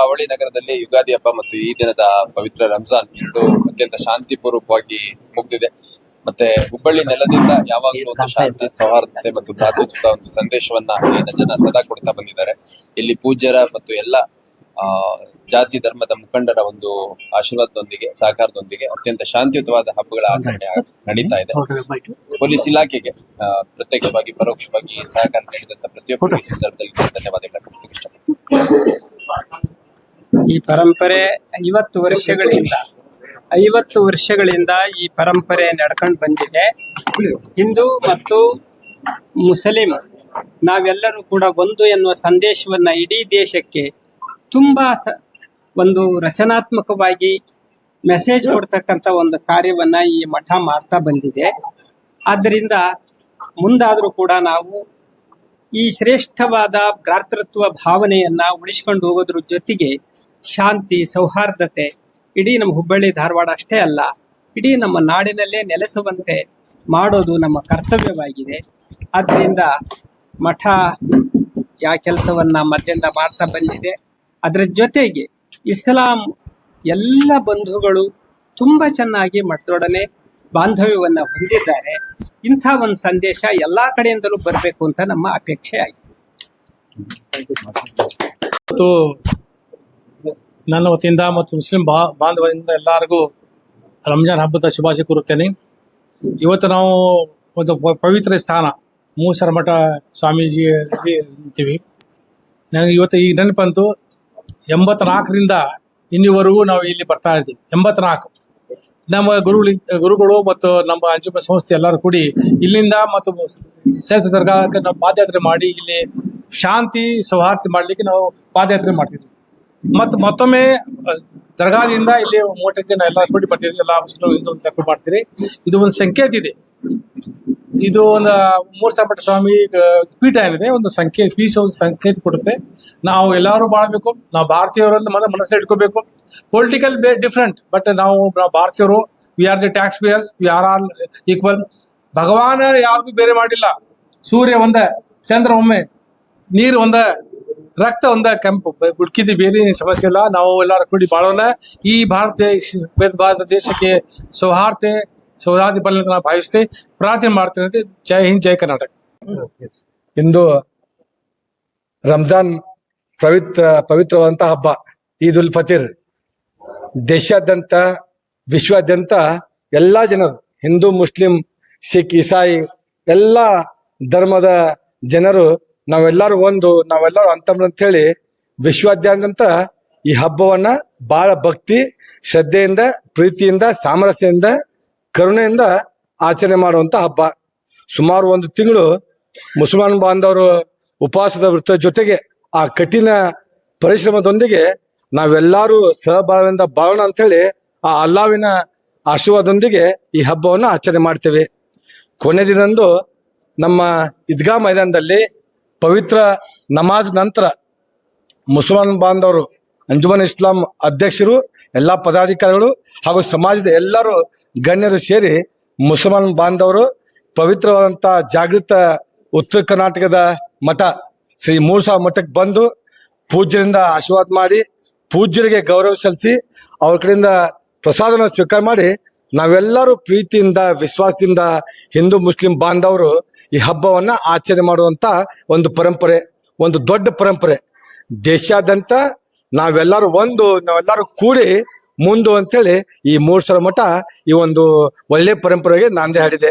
ಹುಬ್ಬಳ್ಳಿ ನಗರದಲ್ಲಿ ಯುಗಾದಿ ಹಬ್ಬ ಮತ್ತು ಈ ದಿನದ ಪವಿತ್ರ ರಂಜಾನ್ ಎರಡು ಅತ್ಯಂತ ಶಾಂತಿಪೂರ್ವಕವಾಗಿ ಮುಗ್ದಿದೆ. ಮತ್ತೆ ಹುಬ್ಬಳ್ಳಿ ನೆಲದಿಂದ ಯಾವಾಗಲೂ ಒಂದು ಶಾಂತಿ ಸೌಹಾರ್ದತೆ ಮತ್ತು ಭ್ರಾತೃತ್ವದ ಒಂದು ಸಂದೇಶವನ್ನ ಇಲ್ಲಿನ ಜನ ಸದಾ ಕೊಡ್ತಾ ಬಂದಿದ್ದಾರೆ. ಇಲ್ಲಿ ಪೂಜ್ಯರ ಮತ್ತು ಎಲ್ಲ ಆ ಜಾತಿ ಧರ್ಮದ ಮುಖಂಡರ ಒಂದು ಆಶೀರ್ವಾದದೊಂದಿಗೆ ಸಹಕಾರದೊಂದಿಗೆ ಅತ್ಯಂತ ಶಾಂತಿಯುತವಾದ ಹಬ್ಬಗಳ ಆಚರಣೆ ನಡೀತಾ ಇದೆ. ಪೊಲೀಸ್ ಇಲಾಖೆಗೆ ಪ್ರತ್ಯಕ್ಷವಾಗಿ ಪರೋಕ್ಷವಾಗಿ ಸಹಕಾರ ನೀಡಿದಂತ ಪ್ರತಿಯೊಬ್ಬರು ಈ ಸಂದರ್ಭದಲ್ಲಿ ನಾನು ಧನ್ಯವಾದಗಳನ್ನು ಇಷ್ಟಪಡ್ತೀನಿ ಈ ಪರಂಪರೆ ಐವತ್ತು ವರ್ಷಗಳಿಂದ ಐವತ್ತು ವರ್ಷಗಳಿಂದ ಈ ಪರಂಪರೆ ನಡ್ಕೊಂಡು ಬಂದಿದೆ. ಹಿಂದೂ ಮತ್ತು ಮುಸ್ಲಿಂ ನಾವೆಲ್ಲರೂ ಕೂಡ ಒಂದು ಎನ್ನುವ ಸಂದೇಶವನ್ನ ಇಡೀ ದೇಶಕ್ಕೆ ತುಂಬಾ ಸ, ಒಂದು ರಚನಾತ್ಮಕವಾಗಿ ಮೆಸೇಜ್ ಕೊಡ್ತಕ್ಕಂಥ ಒಂದು ಕಾರ್ಯವನ್ನ ಈ ಮಠ ಮಾಡ್ತಾ ಬಂದಿದೆ. ಆದ್ದರಿಂದ ಮುಂದಾದರೂ ಕೂಡ ನಾವು ಈ ಶ್ರೇಷ್ಠವಾದ ಭ್ರಾತೃತ್ವ ಭಾವನೆಯನ್ನ ಉಳಿಸ್ಕೊಂಡು ಹೋಗೋದ್ರ ಜೊತೆಗೆ ಶಾಂತಿ, ಸೌಹಾರ್ದತೆ ಇಡೀ ನಮ್ಮ ಹುಬ್ಬಳ್ಳಿ, ಧಾರವಾಡ ಅಷ್ಟೇ ಅಲ್ಲ, ಇಡೀ ನಮ್ಮ ನಾಡಿನಲ್ಲೇ ನೆಲೆಸುವಂತೆ ಮಾಡೋದು ನಮ್ಮ ಕರ್ತವ್ಯವಾಗಿದೆ. ಆದ್ದರಿಂದ ಮಠ ಯಾವ ಕೆಲಸವನ್ನ ಮಧ್ಯದಿಂದ ಮಾಡ್ತಾ ಬಂದಿದೆ. ಅದರ ಜೊತೆಗೆ ಇಸ್ಲಾಂ ಎಲ್ಲ ಬಂಧುಗಳು ತುಂಬ ಚೆನ್ನಾಗಿ ಮಠದೊಡನೆ ಬಾಂಧವ್ಯವನ್ನ ಹೊಂದಿದ್ದಾರೆ. ಇಂಥ ಒಂದು ಸಂದೇಶ ಎಲ್ಲ ಕಡೆಯಿಂದಲೂ ಬರಬೇಕು ಅಂತ ನಮ್ಮ ಅಪೇಕ್ಷೆ ಆಯಿತು. ಮತ್ತು ನನ್ನ ವತಿಯಿಂದ ಮತ್ತು ಮುಸ್ಲಿಂ ಬಾ, ಬಾಂಧವರಿಂದ ಎಲ್ಲರಿಗೂ ರಂಜಾನ್ ಹಬ್ಬದ ಶುಭಾಶಯ ಕೋರುತ್ತೇನೆ. ಇವತ್ತು ನಾವು ಒಂದು ಪವಿತ್ರ ಸ್ಥಾನ, ಮೂಸರ ಮಠ ಸ್ವಾಮೀಜಿ ನಿಂತೀವಿ ನನಗೆ ಇವತ್ತು ಈಗ ನೆನಪಂತು ಎಂಬತ್ನಾಲ್ಕರಿಂದ ಇನ್ನಿವರೆಗೂ ನಾವು ಇಲ್ಲಿ ಬರ್ತಾ ಇದ್ದೀವಿ. ಎಂಬತ್ನಾಲ್ಕು. ನಮ್ಮ ಗುರುಗಳು ಗುರುಗಳು ಮತ್ತು ನಮ್ಮ ಅಂಜುಮ ಸಂಸ್ಥೆ ಎಲ್ಲರೂ ಕೂಡಿ ಇಲ್ಲಿಂದ ಮತ್ತು ಸೇತು ದರ್ಗಾಕ್ಕೆ ನಾವು ಪಾದಯಾತ್ರೆ ಮಾಡಿ ಇಲ್ಲಿ ಶಾಂತಿ, ಸೌಹಾರ್ದ ಮಾಡಲಿಕ್ಕೆ ನಾವು ಪಾದಯಾತ್ರೆ ಮಾಡ್ತಿದ್ವಿ. ಮತ್ತು ಮತ್ತೊಮ್ಮೆ ದರ್ಗಾದಿಂದ ಇಲ್ಲಿ ಮೋಟಕ್ಕೆ ನಾವು ಎಲ್ಲ ಕೂಡಿ ಬರ್ತಿದ್ವಿ. ಎಲ್ಲ ಮುಸ್ಲಿಂ ಹಿಂದೂ ಮಾಡ್ತೀರಿ ಇದು ಒಂದು ಸಂಕೇತ ಇದೆ. ಇದು ಒಂದು ಮೂರ್ ಸ್ವಾಮಿ ಪೀಠ ಏನಿದೆ, ಒಂದು ಸಂಕೇತ ಪೀಸ್ ಒಂದು ಸಂಕೇತ ಕೊಡುತ್ತೆ. ನಾವು ಎಲ್ಲರೂ ಬಾಳ್ಬೇಕು, ನಾವು ಭಾರತೀಯರನ್ನು ಮನ ಮನಸ್ಸಲ್ಲಿ ಇಟ್ಕೋಬೇಕು. ಪೊಲಿಟಿಕಲ್ ಬೇ ಡಿಫ್ರೆಂಟ್ ಬಟ್ ನಾವು ನಾವು ಭಾರತೀಯರು we are the tax payers we are all equal ಭಗವಾನ ಯಾರಿಗೂ ಬೇರೆ ಮಾಡಿಲ್ಲ. ಸೂರ್ಯ ಒಂದ, ಚಂದ್ರ ಒಮ್ಮೆ, ನೀರು ಒಂದ, ರಕ್ತ ಒಂದ, ಕೆಂಪು ಹುಡುಕಿದ್ದು ಬೇರೆ ಸಮಸ್ಯೆ ಇಲ್ಲ. ನಾವು ಎಲ್ಲರೂ ಕೂಡಿ ಬಾಳೋಣ. ಈ ಭಾರತ ದೇಶ, ಭಾರತ ದೇಶಕ್ಕೆ ಸೌಹಾರ್ದೆ ಸೌಹಾರ್ದ ಬರಲಿ ಅಂತ ನಾನು ಪ್ರಾರ್ಥನೆ ಮಾಡ್ತೇನೆ ಜೈ ಹಿಂದ್, ಜೈ ಕರ್ನಾಟಕ. ಇಂದು ರಂಜಾನ್ ಪವಿತ್ರ, ಪವಿತ್ರವಾದಂತಹ ಹಬ್ಬ, ಈದ್ ಉಲ್ ಫತೀರ್. ದೇಶಾದ್ಯಂತ, ವಿಶ್ವಾದ್ಯಂತ ಎಲ್ಲ ಜನರು, ಹಿಂದೂ, ಮುಸ್ಲಿಂ, ಸಿಖ್, ಇಸಾಯಿ, ಎಲ್ಲ ಧರ್ಮದ ಜನರು, ನಾವೆಲ್ಲರೂ ಒಂದು, ನಾವೆಲ್ಲರೂ ಅಂತ ಹೇಳಿ ವಿಶ್ವಾದ್ಯಂತ ಈ ಹಬ್ಬವನ್ನ ಬಹಳ ಭಕ್ತಿ, ಶ್ರದ್ಧೆಯಿಂದ, ಪ್ರೀತಿಯಿಂದ, ಸಾಮರಸ್ಯದಿಂದ ಕರುಣೆಯಿಂದ ಆಚರಣೆ ಮಾಡುವಂತ ಹಬ್ಬ. ಸುಮಾರು ಒಂದು ತಿಂಗಳು ಮುಸಲ್ಮಾನ್ ಬಾಂಧವರು ಉಪವಾಸದ ವೃತ್ತ ಜೊತೆಗೆ ಆ ಕಠಿಣ ಪರಿಶ್ರಮದೊಂದಿಗೆ ನಾವೆಲ್ಲರೂ ಸಹಬಾಳ್ವೆಯಿಂದ ಬಾಳೋಣ ಅಂತೇಳಿ ಆ ಅಲ್ಲಾವಿನ ಆಶೀರ್ವಾದದೊಂದಿಗೆ ಈ ಹಬ್ಬವನ್ನು ಆಚರಣೆ ಮಾಡ್ತೇವೆ. ಕೊನೆ ದಿನದಂದು ನಮ್ಮ ಈದ್ಗಾ ಮೈದಾನದಲ್ಲಿ ಪವಿತ್ರ ನಮಾಜ್ ನಂತರ ಮುಸಲ್ಮಾನ್ ಬಾಂಧವರು ಅಂಜುಮನ್ ಇಸ್ಲಾಂ ಅಧ್ಯಕ್ಷರು, ಎಲ್ಲಾ ಪದಾಧಿಕಾರಿಗಳು ಹಾಗೂ ಸಮಾಜದ ಎಲ್ಲರೂ ಗಣ್ಯರು ಸೇರಿ ಮುಸಲ್ಮಾನ್ ಬಾಂಧವರು ಪವಿತ್ರವಾದಂಥ ಜಾಗೃತ ಉತ್ತರ ಕರ್ನಾಟಕದ ಮಠ ಶ್ರೀ ಮೂರ್ಸಾ ಮಠಕ್ಕೆ ಬಂದು ಪೂಜ್ಯರಿಂದ ಆಶೀರ್ವಾದ ಮಾಡಿ, ಪೂಜ್ಯರಿಗೆ ಗೌರವ ಸಲ್ಲಿಸಿ, ಅವ್ರ ಕಡೆಯಿಂದ ಪ್ರಸಾದನ ಸ್ವೀಕಾರ ಮಾಡಿ, ನಾವೆಲ್ಲರೂ ಪ್ರೀತಿಯಿಂದ, ವಿಶ್ವಾಸದಿಂದ ಹಿಂದೂ, ಮುಸ್ಲಿಂ ಬಾಂಧವರು ಈ ಹಬ್ಬವನ್ನ ಆಚರಣೆ ಮಾಡುವಂಥ ಒಂದು ಪರಂಪರೆ, ಒಂದು ದೊಡ್ಡ ಪರಂಪರೆ. ದೇಶಾದ್ಯಂತ ನಾವೆಲ್ಲರೂ ಒಂದು, ನಾವೆಲ್ಲರೂ ಕೂಡಿ ಮುಂದು ಅಂತೇಳಿ ಈ ಮೂರು ಸಲ ಮಠ ಈ ಒಂದು ಒಳ್ಳೆ ಪರಂಪರೆಗೆ ನಾಂದಿ ಹಾಡಿದೆ.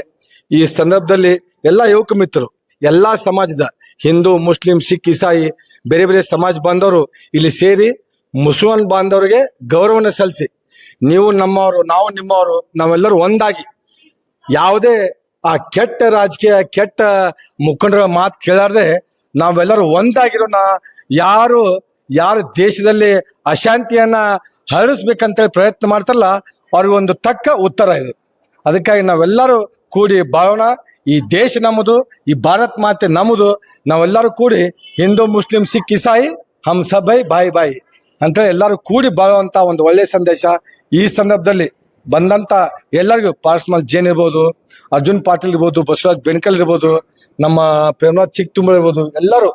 ಈ ಸಂದರ್ಭದಲ್ಲಿ ಎಲ್ಲ ಯುವಕ ಮಿತ್ರರು, ಎಲ್ಲ ಸಮಾಜದ ಹಿಂದೂ, ಮುಸ್ಲಿಂ, ಸಿಖ್, ಇಸಾಯಿ, ಬೇರೆ ಬೇರೆ ಸಮಾಜ ಬಾಂಧವರು ಇಲ್ಲಿ ಸೇರಿ ಮುಸಲ್ಮಾನ್ ಬಾಂಧವರಿಗೆ ಗೌರವನ ಸಲ್ಲಿಸಿ, ನೀವು ನಮ್ಮವರು, ನಾವು ನಿಮ್ಮವರು, ನಾವೆಲ್ಲರೂ ಒಂದಾಗಿ ಯಾವುದೇ ಆ ಕೆಟ್ಟ ರಾಜಕೀಯ, ಕೆಟ್ಟ ಮುಖಂಡರ ಮಾತು ಕೇಳಾರ್ದೆ ನಾವೆಲ್ಲರೂ ಒಂದಾಗಿರೋಣ. ಯಾರು ಯಾರು ದೇಶದಲ್ಲಿ ಅಶಾಂತಿಯನ್ನ ಹರಡಿಸ್ಬೇಕಂತೇಳಿ ಪ್ರಯತ್ನ ಮಾಡ್ತಾರಲ್ಲ, ಅವ್ರಿಗೆ ಒಂದು ತಕ್ಕ ಉತ್ತರ ಇದು. ಅದಕ್ಕಾಗಿ ನಾವೆಲ್ಲರೂ ಕೂಡಿ ಬಾಳೋಣ ಈ ದೇಶ ನಮ್ಮದು, ಈ ಭಾರತ್ ಮಾತೆ ನಮ್ಮದು, ನಾವೆಲ್ಲರೂ ಕೂಡಿ ಹಿಂದೂ, ಮುಸ್ಲಿಂ, ಸಿಖ್, ಇಸಾಯಿ, ಹಮ್ ಸಬೈ ಬಾಯಿ ಬಾಯಿ ಅಂತ ಎಲ್ಲರೂ ಕೂಡಿ ಬಾಳುವಂತ ಒಂದು ಒಳ್ಳೆಯ ಸಂದೇಶ ಈ ಸಂದರ್ಭದಲ್ಲಿ ಬಂದಂತ ಎಲ್ಲರಿಗೂ. ಪಾರ್ಸ್ಮಲ್ ಜೈನ್ ಇರ್ಬೋದು, ಅರ್ಜುನ್ ಪಾಟೀಲ್ ಇರ್ಬೋದು, ಬಸವರಾಜ್ ಬೆನ್ಕಲ್ ಇರ್ಬೋದು, ನಮ್ಮ ಪ್ರೇಮನಾಥ್ ಚಿಕ್ ತುಂಬ ಇರ್ಬೋದು, ಎಲ್ಲರೂ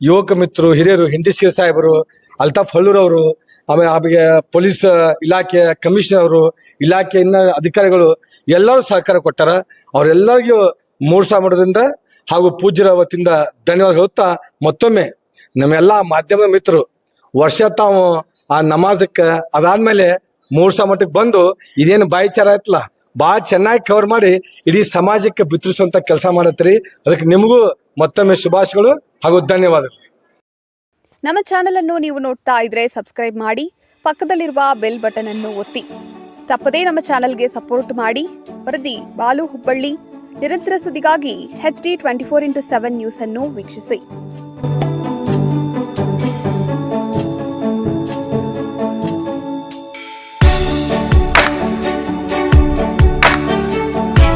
ಯುವಕ ಮಿತ್ರರು, ಹಿರಿಯರು ಹಿಂಡಿಸಿರ್ ಸಾಹೇಬರು, ಅಲ್ತಾಫ್ ಹಳ್ಳೂರ್ ಅವರು, ಆಮೇಲೆ ಆಮೇಲೆ ಪೊಲೀಸ್ ಇಲಾಖೆ ಕಮಿಷನರ್ ಅವರು ಇಲಾಖೆಯಿಂದ ಅಧಿಕಾರಿಗಳು ಎಲ್ಲರೂ ಸಹಕಾರ ಕೊಟ್ಟಾರ. ಅವರೆಲ್ಲರಿಗೂ ಮೂರು ಸಾಮರ್ಥ್ಯದಿಂದ ಮಠದಿಂದ ಹಾಗೂ ಪೂಜ್ಯರ ವತಿಯಿಂದ ಧನ್ಯವಾದ ಹೇಳುತ್ತಾ ಮತ್ತೊಮ್ಮೆ ನಮ್ಮೆಲ್ಲ ಮಾಧ್ಯಮದ ಮಿತ್ರರು, ವರ್ಷ ತಾವು ಆ ನಮಾಜಕ್ಕೆ ಅದಾದ್ಮೇಲೆ ಮೂರ್ ಸಾವಿರ ಮಠಕ್ಕೆ ಬಂದು ಇದೇನು ಬಾಯಿಚಾರ ಆಯ್ತಲ್ಲ? ಭಾಳ ಚೆನ್ನಾಗಿ ಕವರ್ ಮಾಡಿ, ಇಡೀ ಸಮಾಜಕ್ಕೆ ಬಿತ್ತರಿಸುವಂತ ಕೆಲಸ ಮಾಡತ್ರಿ ಅದಕ್ಕೆ ನಿಮಗೂ ಮತ್ತೊಮ್ಮೆ ಶುಭಾಶಯಗಳು ಹಾಗೂ ಧನ್ಯವಾದಗಳು. ನಮ್ಮ ಚಾನೆಲ್ ಅನ್ನು ನೀವು ನೋಡ್ತಾ ಇದ್ರೆ ಸಬ್ಸ್ಕ್ರೈಬ್ ಮಾಡಿ, ಪಕ್ಕದಲ್ಲಿರುವ ಬೆಲ್ ಬಟನ್ ಅನ್ನು ಒತ್ತಿ. ತಪ್ಪದೇ ನಮ್ಮ ಚಾನೆಲ್ಗೆ ಸಪೋರ್ಟ್ ಮಾಡಿ. ವರದಿ ಬಾಲು ಹುಬ್ಬಳ್ಳಿ. ನಿರಂತರ ಸುದ್ದಿಗಾಗಿ H D twenty four into seven news ಅನ್ನು ವೀಕ್ಷಿಸಿ.